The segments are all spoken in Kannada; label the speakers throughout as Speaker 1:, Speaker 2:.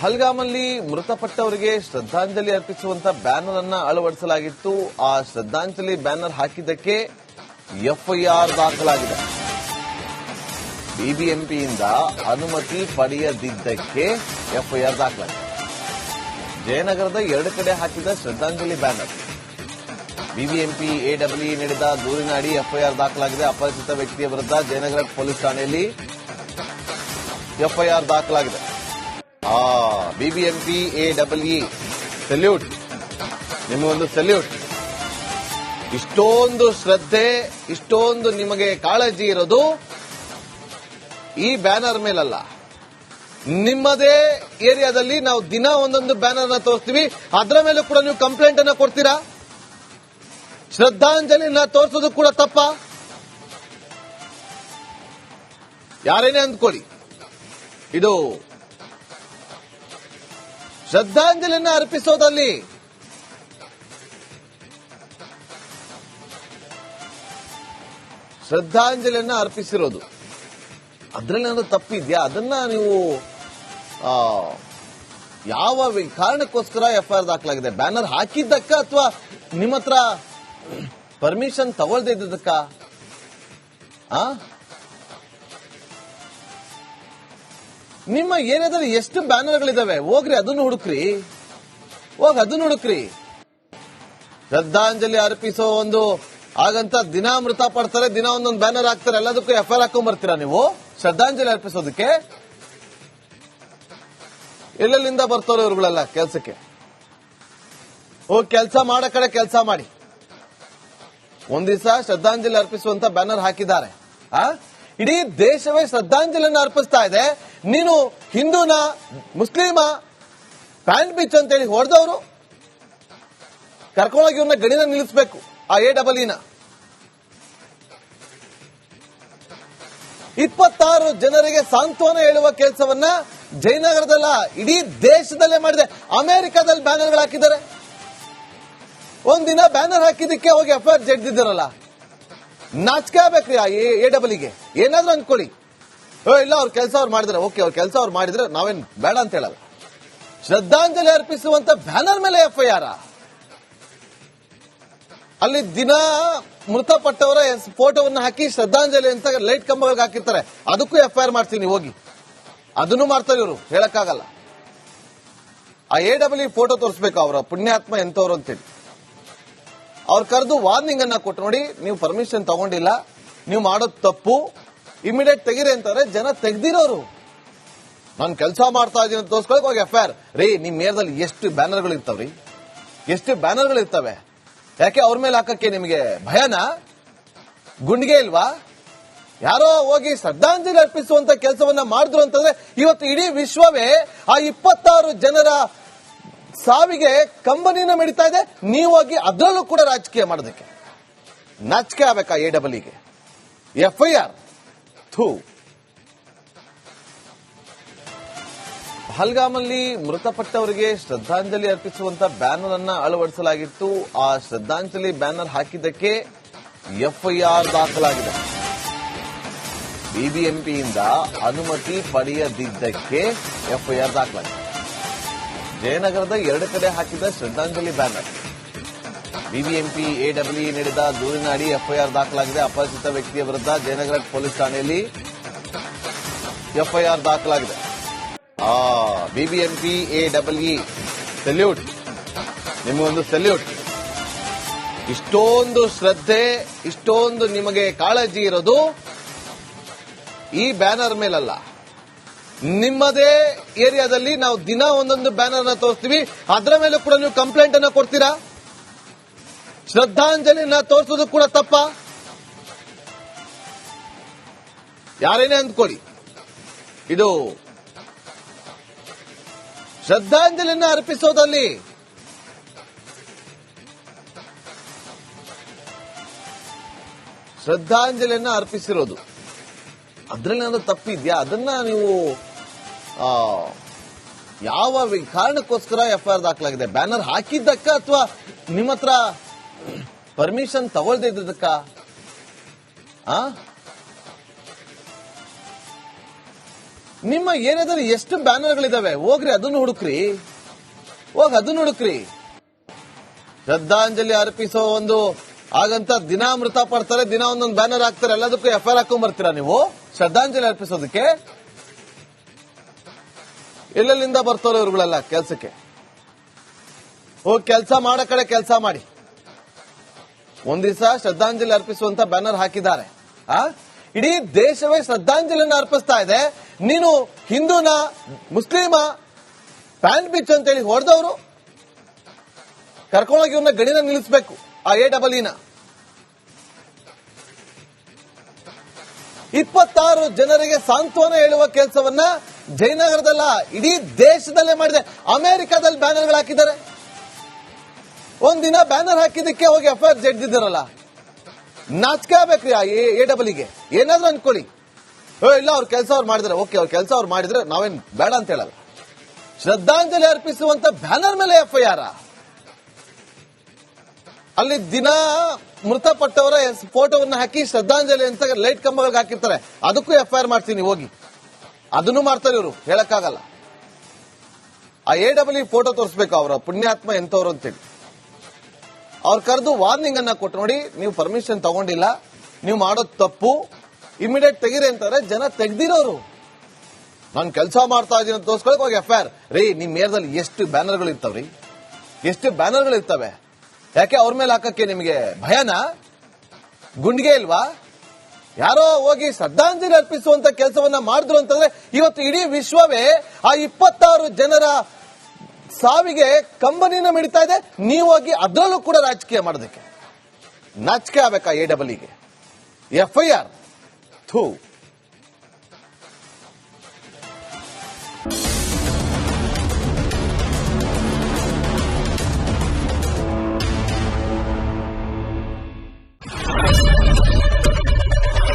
Speaker 1: ಪಹಲ್ಗಾಮಲ್ಲಿ ಮೃತಪಟ್ಟವರಿಗೆ ಶ್ರದ್ಧಾಂಜಲಿ ಅರ್ಪಿಸುವಂತ ಬ್ಯಾನರ್ ಅನ್ನ ಅಳವಡಿಸಲಾಗಿತ್ತು. ಆ ಶ್ರದ್ಧಾಂಜಲಿ ಬ್ಯಾನರ್ ಹಾಕಿದ್ದಕ್ಕೆ ಎಫ್ಐಆರ್ ದಾಖಲಾಗಿದೆ. ಬಿಬಿಎಂಪಿಯಿಂದ ಅನುಮತಿ ಪಡೆಯದಿದ್ದಕ್ಕೆ ಎಫ್ಐಆರ್ ದಾಖಲಾಗಿದೆ. ಜಯನಗರದ ಎರಡು ಕಡೆ ಹಾಕಿದ ಶ್ರದ್ಧಾಂಜಲಿ ಬ್ಯಾನರ್. ಬಿಬಿಎಂಪಿ ಎಡಬ್ಲ್ಯೂ ನೀಡಿದ ದೂರಿನ ಅಡಿ ಎಫ್ಐಆರ್ ದಾಖಲಾಗಿದೆ. ಅಪರಿಚಿತ ವ್ಯಕ್ತಿಯ ವಿರುದ್ಧ ಜಯನಗರ ಪೊಲೀಸ್ ಠಾಣೆಯಲ್ಲಿ ಎಫ್ಐಆರ್ ದಾಖಲಾಗಿದೆ. ಆ ಬಿಬಿಎಂಪಿ ಇ ಸಲ್ಯೂಟ್ ನಿಮಗೊಂದು ಸಲ್ಯೂಟ್ ಇಷ್ಟೊಂದು ಶ್ರದ್ಧೆ, ಇಷ್ಟೊಂದು ನಿಮಗೆ ಕಾಳಜಿ ಇರೋದು ಈ ಬ್ಯಾನರ್ ಮೇಲಲ್ಲ. ನಿಮ್ಮದೇ ಏರಿಯಾದಲ್ಲಿ ನಾವು ದಿನ ಒಂದೊಂದು ಬ್ಯಾನರ್ನ ತೋರಿಸ್ತೀವಿ. ಅದರ ಮೇಲೂ ಕೂಡ ನೀವು ಕಂಪ್ಲೇಂಟ್ ಅನ್ನ ಕೊಡ್ತೀರಾ? ಶ್ರದ್ಧಾಂಜಲಿನ ತೋರಿಸೋದು ಕೂಡ ತಪ್ಪ. ಯಾರೇನೇ ಅಂದ್ಕೊಳ್ಳಿ. ಇದು ಶ್ರದ್ಧಾಂಜಲಿಯನ್ನ ಅರ್ಪಿಸೋದಲ್ಲಿ ಶ್ರದ್ಧಾಂಜಲಿಯನ್ನು ಅರ್ಪಿಸಿರೋದು. ಅದ್ರಲ್ಲಿ ಏನಾದ್ರು ತಪ್ಪಿದ್ಯಾ? ಅದನ್ನ ನೀವು ಯಾವ ಕಾರಣಕ್ಕೋಸ್ಕರ ಕಾರಣಕ್ಕೋಸ್ಕರ ಎಫ್ಐಆರ್ ದಾಖಲಾಗಿದೆ? ಬ್ಯಾನರ್ ಹಾಕಿದ್ದಕ್ಕ ಅಥವಾ ನಿಮ್ಮ ಹತ್ರ ಪರ್ಮಿಷನ್ ತಗೊಳ್ದೇ ಇದ್ದಕ್ಕ ನಿಮ್ಮ ಏರಿಯಾದಲ್ಲಿ ಎಷ್ಟು ಬ್ಯಾನರ್ಗಳಿದಾವೆ? ಹೋಗ್ರಿ, ಅದನ್ನು ಹುಡುಕ್ರಿ. ಹೋಗ್, ಅದನ್ನು ಹುಡುಕ್ರಿ. ಶ್ರದ್ಧಾಂಜಲಿ ಅರ್ಪಿಸೋ ಒಂದು ಹಾಗಂತ ದಿನ ಮೃತ ಪಡ್ತಾರೆ, ದಿನ ಒಂದೊಂದು ಬ್ಯಾನರ್ ಹಾಕ್ತಾರೆ, ಎಲ್ಲದಕ್ಕೂ ಎಫ್ ಐ ಹಾಕೊಂಡ್ ಬರ್ತೀರಾ ನೀವು? ಶ್ರದ್ಧಾಂಜಲಿ ಅರ್ಪಿಸೋದಕ್ಕೆ? ಎಲ್ಲೆಲ್ಲಿಂದ ಬರ್ತಾರೋ ಇವ್ರುಗಳೆಲ್ಲ ಕೆಲ್ಸಕ್ಕೆ. ಹೋಗಿ, ಕೆಲಸ ಮಾಡೋ ಕಡೆ, ಕೆಲಸ ಮಾಡಿ. ಒಂದ್ ದಿವಸ ಶ್ರದ್ಧಾಂಜಲಿ ಅರ್ಪಿಸುವಂತ ಬ್ಯಾನರ್ ಹಾಕಿದ್ದಾರೆ. ಆ? ಇಡೀ ದೇಶವೇ ಶ್ರದ್ಧಾಂಜಲಿಯನ್ನು ಅರ್ಪಿಸ್ತಾ ಇದೆ. ನೀನು ಹಿಂದೂನ, ಮುಸ್ಲಿಮ, ಪ್ಯಾಂಟ್ ಬಿಚ್ ಅಂತೇಳಿ ಹೊಡೆದವರು ಕರ್ಕೊಂಡೋಗಿ ಇವ್ರನ್ನ ಗಡಿನ ನಿಲ್ಲಿಸಬೇಕು, ಆ ಎ ಡಬಲ್ ಇನ ಇಪ್ಪತ್ತಾರು ಜನರಿಗೆ ಸಾಂತ್ವನ ಹೇಳುವ ಕೆಲಸವನ್ನ ಜಯನಗರದಲ್ಲ, ಇಡೀ ದೇಶದಲ್ಲೇ ಮಾಡಿದೆ. ಅಮೆರಿಕದಲ್ಲಿ ಬ್ಯಾನರ್ಗಳು ಹಾಕಿದ್ದಾರೆ. ಒಂದಿನ ಬ್ಯಾನರ್ ಹಾಕಿದ್ದಕ್ಕೆ ಹೋಗಿ ಎಫ್ ಐ ಆರ್ ಜಡ್ದಿದ್ದಾರಲ್ಲ ನಾಚಿಕೆ ಆಗ್ಬೇಕ್ರಿ ಆ ಎ ಡಬಲ್ಗೆ ಏನಾದ್ರೂ ಅನ್ಕೊಳ್ಳಿ ಓ ಇಲ್ಲ, ಅವ್ರ ಕೆಲಸ ಅವ್ರು ಮಾಡಿದ್ರೆ, ಓಕೆ, ಅವ್ರ ಕೆಲಸ ಅವ್ರು ಮಾಡಿದ್ರೆ ನಾವೇನ್ ಬೇಡ ಅಂತ ಹೇಳಲ್ಲ. ಶ್ರದ್ಧಾಂಜಲಿ ಅರ್ಪಿಸುವಂತ ಬ್ಯಾನರ್ ಮೇಲೆ ಎಫ್ ಐ ಆರ್ ಅಲ್ಲಿ ದಿನ ಮೃತಪಟ್ಟವರ ಫೋಟೋವನ್ನ ಹಾಕಿ ಶ್ರದ್ಧಾಂಜಲಿ ಅಂತ ಲೈಟ್ ಕಂಬಗಳಿಗೆ ಹಾಕಿರ್ತಾರೆ. ಅದಕ್ಕೂ ಎಫ್ ಐ ಮಾಡ್ತೀನಿ, ಹೋಗಿ. ಅದನ್ನು ಮಾಡ್ತಾರೆ ಇವರು, ಹೇಳಕ್ಕಾಗಲ್ಲ. ಆ ಎ ಡಬ್ಲ್ಯೂ ಫೋಟೋ ತೋರಿಸ್ಬೇಕು, ಅವರ ಪುಣ್ಯಾತ್ಮ ಎಂತವ್ರು ಅಂತೇಳಿ. ಅವ್ರು ಕರೆದು ವಾರ್ನಿಂಗ್ ಅನ್ನ ಕೊಟ್ಟು ನೋಡಿ, ನೀವು ಪರ್ಮಿಷನ್ ತಗೊಂಡಿಲ್ಲ, ನೀವು ಮಾಡೋದು ತಪ್ಪು ಇಮಿಡಿಯೇಟ್ ತೆಗೀರಿ ಅಂತಾರೆ, ಜನ ತೆಗ್ದಿರೋರು. ನಾನು ಕೆಲಸ ಮಾಡ್ತಾ ಇದ್ದೀನಿ ತೋರ್ಸ್ಕೊಳಕ್ ಹೋಗಿ ಎಫ್ ಆರ್ ರೀ, ನಿಮ್ ಮೇರ್ದಲ್ಲಿ ಎಷ್ಟು ಬ್ಯಾನರ್ಗಳು ಇರ್ತಾವ್ರಿ ಎಷ್ಟು ಬ್ಯಾನರ್ಗಳು ಇರ್ತವೆ? ಯಾಕೆ ಅವ್ರ ಮೇಲೆ ಹಾಕಕ್ಕೆ ನಿಮಗೆ ಭಯನಾ? ಗುಂಡಿಗೆ ಇಲ್ವಾ? ಯಾರೋ ಹೋಗಿ ಶ್ರದ್ಧಾಂಜಲಿ ಅರ್ಪಿಸುವಂತ ಕೆಲಸವನ್ನ ಮಾಡಿದ್ರು ಅಂತಂದ್ರೆ ಇವತ್ತು ಇಡೀ ವಿಶ್ವವೇ ಆ ಇಪ್ಪತ್ತಾರು ಜನರ ಸಾವಿಗೆ ಕಂಬನಿನ ಮಿಡಿತಾ ಇದೆ. ನೀವು ಹೋಗಿ ಅದರಲ್ಲೂ ಕೂಡ ರಾಜಕೀಯ ಮಾಡೋದಕ್ಕೆ. ನಾಚಿಕೆ ಆಗಬೇಕಾ ಎ ಡಬಲ್ಗೆ ಎಫ್ ಐ ಆರ್ ಥೂ. ಪಹಲ್ಗಾಮಲ್ಲಿ ಮೃತಪಟ್ಟವರಿಗೆ ಶ್ರದ್ಧಾಂಜಲಿ ಅರ್ಪಿಸುವಂತ ಬ್ಯಾನರ್ ಅನ್ನ ಅಳವಡಿಸಲಾಗಿತ್ತು. ಆ ಶ್ರದ್ಧಾಂಜಲಿ ಬ್ಯಾನರ್ ಹಾಕಿದ್ದಕ್ಕೆ ಎಫ್ಐಆರ್ ದಾಖಲಾಗಿದೆ. ಬಿಬಿಎಂಪಿಯಿಂದ ಅನುಮತಿ ಪಡೆಯದಿದ್ದಕ್ಕೆ ಎಫ್ಐಆರ್ ದಾಖಲಾಗಿದೆ. ಜಯನಗರದ ಎರಡು ಕಡೆ ಹಾಕಿದ ಶ್ರದ್ಧಾಂಜಲಿ ಬ್ಯಾನರ್. ಬಿಬಿಎಂಪಿ ಎಡಬ್ಲ್ಯೂ ನೀಡಿದ ದೂರಿನ ಅಡಿ ಎಫ್ಐಆರ್ ದಾಖಲಾಗಿದೆ. ಅಪರಿಚಿತ ವ್ಯಕ್ತಿಯ ವಿರುದ್ಧ ಜಯನಗರ ಪೊಲೀಸ್ ಠಾಣೆಯಲ್ಲಿ ಎಫ್ಐಆರ್ ದಾಖಲಾಗಿದೆ. ಬಿಬಿಎಂಪಿ ಎಡಬ್ಲ್ಯೂ ಸಲ್ಯೂಟ್ ನಿಮಗೊಂದು ಸಲ್ಯೂಟ್ ಇಷ್ಟೊಂದು ಶ್ರದ್ಧೆ, ಇಷ್ಟೊಂದು ನಿಮಗೆ ಕಾಳಜಿ ಇರೋದು ಈ ಬ್ಯಾನರ್ ಮೇಲಲ್ಲ. ನಿಮ್ಮದೇ ಏರಿಯಾದಲ್ಲಿ ನಾವು ದಿನ ಒಂದೊಂದು ಬ್ಯಾನರ್ ಅನ್ನ ತೋರಿಸ್ತೀವಿ. ಅದರ ಮೇಲೆ ಕೂಡ ನೀವು ಕಂಪ್ಲೇಂಟ್ ಅನ್ನ ಕೊಡ್ತೀರಾ? ಶ್ರದ್ಧಾಂಜಲಿನ ತೋರಿಸೋದು ಕೂಡ ತಪ್ಪ? ಯಾರೇನೇ ಅಂದ್ಕೊಳ್ಳಿ. ಇದು ಶ್ರದ್ಧಾಂಜಲಿಯನ್ನ ಅರ್ಪಿಸೋದಲ್ಲಿ ಶ್ರದ್ಧಾಂಜಲಿಯನ್ನ ಅರ್ಪಿಸಿರೋದು. ಅದ್ರಲ್ಲಿ ಏನಾದ್ರು ತಪ್ಪಿದ್ಯಾ? ಅದನ್ನ ನೀವು ಯಾವ ಕಾರಣಕ್ಕೋಸ್ಕರ ಎಫ್ ಐ ಆರ್ ದಾಖಲಾಗಿದೆ? ಬ್ಯಾನರ್ ಹಾಕಿದ್ದಕ್ಕ ಅಥವಾ ನಿಮ್ಮ ಹತ್ರ ಪರ್ಮಿಷನ್ ತಗೊಳ್ದೇ ಇದ್ದಕ್ಕ ಆ? ನಿಮ್ಮ ಏರಿಯಾದಲ್ಲಿ ಎಷ್ಟು ಬ್ಯಾನರ್ಗಳಿದಾವೆ? ಹೋಗ್ರಿ, ಅದನ್ನು ಹುಡುಕ್ರಿ. ಹೋಗ್, ಅದನ್ನು ಹುಡುಕ್ರಿ. ಶ್ರದ್ಧಾಂಜಲಿ ಅರ್ಪಿಸೋ ಒಂದು ಹಾಗಂತ ದಿನ ಮೃತ ಪಡ್ತಾರೆ, ದಿನ ಒಂದೊಂದು ಬ್ಯಾನರ್ ಹಾಕ್ತಾರೆ, ಎಲ್ಲದಕ್ಕೂ ಎಫ್ ಐ ಆರ್ ಹಾಕೊಂಡ್ ಬರ್ತೀರಾ ನೀವು? ಶ್ರದ್ಧಾಂಜಲಿ ಅರ್ಪಿಸೋದಕ್ಕೆ? ಎಲ್ಲೆಲ್ಲಿಂದ ಬರ್ತಾರೋ ಇವ್ರುಗಳೆಲ್ಲ? ಕೆಲ್ಸಕ್ಕೆ. ಹೋಗಿ ಕೆಲಸ ಮಾಡೋ ಕಡೆ ಕೆಲಸ ಮಾಡಿ. ಒಂದ್ ದಿವಸ ಶ್ರದ್ಧಾಂಜಲಿ ಅರ್ಪಿಸುವಂತ ಬ್ಯಾನರ್ ಹಾಕಿದ್ದಾರೆ. ಆ? ಇಡೀ ದೇಶವೇ ಶ್ರದ್ಧಾಂಜಲಿಯನ್ನು ಅರ್ಪಿಸ್ತಾ ಇದೆ. ನೀನು ಹಿಂದೂನ, ಮುಸ್ಲಿಮ ಪ್ಯಾಂಟ್ ಬಿಚ್ ಅಂತೇಳಿ ಹೊಡೆದವರು ಕರ್ಕೊಂಡೋಗಿ ಇವನ್ನ ಗಡಿನ ನಿಲ್ಲಿಸಬೇಕು, ಆ ಎ ಡಬಲ್ ಇನ ಇಪ್ಪತ್ತಾರು ಜನರಿಗೆ ಸಾಂತ್ವನ ಹೇಳುವ ಕೆಲಸವನ್ನ ಜಯನಗರದಲ್ಲ, ಇಡೀ ದೇಶದಲ್ಲೇ ಮಾಡಿದೆ. ಅಮೆರಿಕದಲ್ಲಿ ಬ್ಯಾನರ್ಗಳು ಹಾಕಿದ್ದಾರೆ. ಒಂದಿನ ಬ್ಯಾನರ್ ಹಾಕಿದ್ದಕ್ಕೆ ಹೋಗಿ ಎಫ್ ಐ ಆರ್ ಜಡ್ದಿದ್ದಾರಲ್ಲ ನಾಚಿಕೆ ಆಗ್ಬೇಕ್ರಿ ಆ ಎ ಡಬಲ್ಗೆ ಏನಾದ್ರು ಅನ್ಕೊಳ್ಳಿ. ಇಲ್ಲ, ಅವ್ರ ಕೆಲಸ ಅವ್ರು ಮಾಡಿದ್ರೆ. ಓಕೆ, ಅವ್ರ ಕೆಲಸ ಅವ್ರು ಮಾಡಿದ್ರೆ ನಾವೇನ್ ಬೇಡ ಅಂತ ಹೇಳಲ್ಲ. ಶ್ರದ್ಧಾಂಜಲಿ ಅರ್ಪಿಸುವಂತ ಬ್ಯಾನರ್ ಮೇಲೆ ಎಫ್ ಐ ಆರ್ ಅಲ್ಲಿ ದಿನ ಮೃತಪಟ್ಟವರ ಫೋಟೋವನ್ನ ಹಾಕಿ ಶ್ರದ್ಧಾಂಜಲಿ ಅಂತ ಲೈಟ್ ಕಂಬಗಳಿಗೆ ಹಾಕಿರ್ತಾರೆ. ಅದಕ್ಕೂ ಎಫ್ ಐ ಆರ್ ಮಾಡ್ತೀನಿ, ಹೋಗಿ. ಅದನ್ನು ಮಾಡ್ತಾರೆ ಇವರು, ಹೇಳಕ್ಕಾಗಲ್ಲ. ಆ ಎ ಡಬ್ಲ್ಯೂ ಫೋಟೋ ತೋರಿಸ್ಬೇಕು ಅವರ ಪುಣ್ಯಾತ್ಮ ಎಂತವ್ರು ಅಂತೇಳಿ. ಅವ್ರು ಕರೆದು ವಾರ್ನಿಂಗ್ ಅನ್ನ ಕೊಟ್ಟು ನೋಡಿ, ನೀವು ಪರ್ಮಿಷನ್ ತಗೊಂಡಿಲ್ಲ, ನೀವು ಮಾಡೋದು ತಪ್ಪು ಇಮಿಡಿಯೇಟ್ ತೆಗೀರಿ ಅಂತಾರೆ, ಜನ ತೆಗ್ದಿರೋರು. ನಾನು ಕೆಲಸ ಮಾಡ್ತಾ ಇದ್ದೀನಿ ಅಂತ ತೋರಿಸ್ಕೊಳಕ್ ಹೋಗಿ ಎಫ್ ಐ ಆರ್ ರೀ, ನಿಮ್ ಏರಿಯಾದಲ್ಲಿ ಎಷ್ಟು ಬ್ಯಾನರ್ಗಳು ಇರ್ತಾವ್ರಿ? ಎಷ್ಟು ಬ್ಯಾನರ್ಗಳು ಇರ್ತವೆ? ಯಾಕೆ ಅವ್ರ ಮೇಲೆ ಹಾಕಕ್ಕೆ ನಿಮಗೆ ಭಯನಾ? ಗುಂಡಿಗೆ ಇಲ್ವಾ? ಯಾರೋ ಹೋಗಿ ಶ್ರದ್ಧಾಂಜಲಿ ಅರ್ಪಿಸುವಂತ ಕೆಲಸವನ್ನ ಮಾಡಿದ್ರು ಅಂತಂದ್ರೆ ಇವತ್ತು ಇಡೀ ವಿಶ್ವವೇ ಆ ಇಪ್ಪತ್ತಾರು ಜನರ ಸಾವಿಗೆ ಕಂಬನಿನ ಮಿಡಿತಾ ಇದೆ. ನೀವು ಹೋಗಿ ಅದರಲ್ಲೂ ಕೂಡ ರಾಜಕೀಯ ಮಾಡೋದಕ್ಕೆ. ನಾಚಿಕೆ ಆಗ್ಬೇಕಾ a double F I R ಥೂ.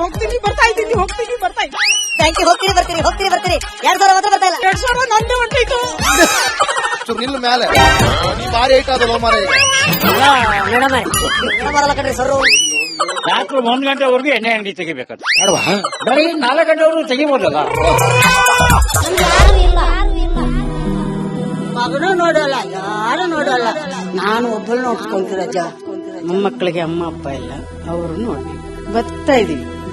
Speaker 2: ಹೋಗ್ತೀನಿ ಬರ್ತಾ ಇದ್ದೀನಿ ಹೋಗ್ತೀನಿ ಬರ್ತಾ ಇದ್ದೀನಿ.
Speaker 3: ಬ್ಯಾಂಕಿಗೆ ಹೋಗ್ತೀರಿ ಬರ್ತೀನಿ ಹೋಗ್ತೀರಿ ಬರ್ತೀನಿ. ಎರಡ್ ಸಾವಿರ ಮಾತ್ರ ಬರ್ತಾ ಇಲ್ಲ?
Speaker 2: ಎರಡ್ ಸಾವಿರ ನಂದೇ ಹೊಂಟೈತು
Speaker 4: ನಿಲ್ ಮೇಲೆ. ನೀ ಭಾರಿ ಐಟ್ ಆದ ಮಾರ
Speaker 3: ಮೇಡಮ್ ಬರಲ್ಲ ಕಣ್ರಿ ಸರ್
Speaker 5: ರಾತ್ರಿ ಒಂದ್ ಗಂಟೆವರೆಗೂ ಎಣ್ಣೆ ಅಂಗಡಿ ತೆಗಿಬೇಕು
Speaker 4: ಅಡ್ವಾ
Speaker 5: ಬರೀ ನಾಲ್ಕು ಗಂಟೆವರೆಗೂ ತೆಗಿಬೋದಲ್ಲ?
Speaker 2: ಮಗನೂ ನೋಡಲ್ಲ ಯಾರು ನೋಡಲ್ಲ. ನಾನು ಒಬ್ಬಳು ನೋಡ್ಕೊಂತಿರಜ್ಜ ಮೊಮ್ಮಕ್ಕಳಿಗೆ ಅಮ್ಮ ಅಪ್ಪ ಇಲ್ಲ. ಅವರು ನೋಡಿ ಬರ್ತಾ ಇದೀವಿ.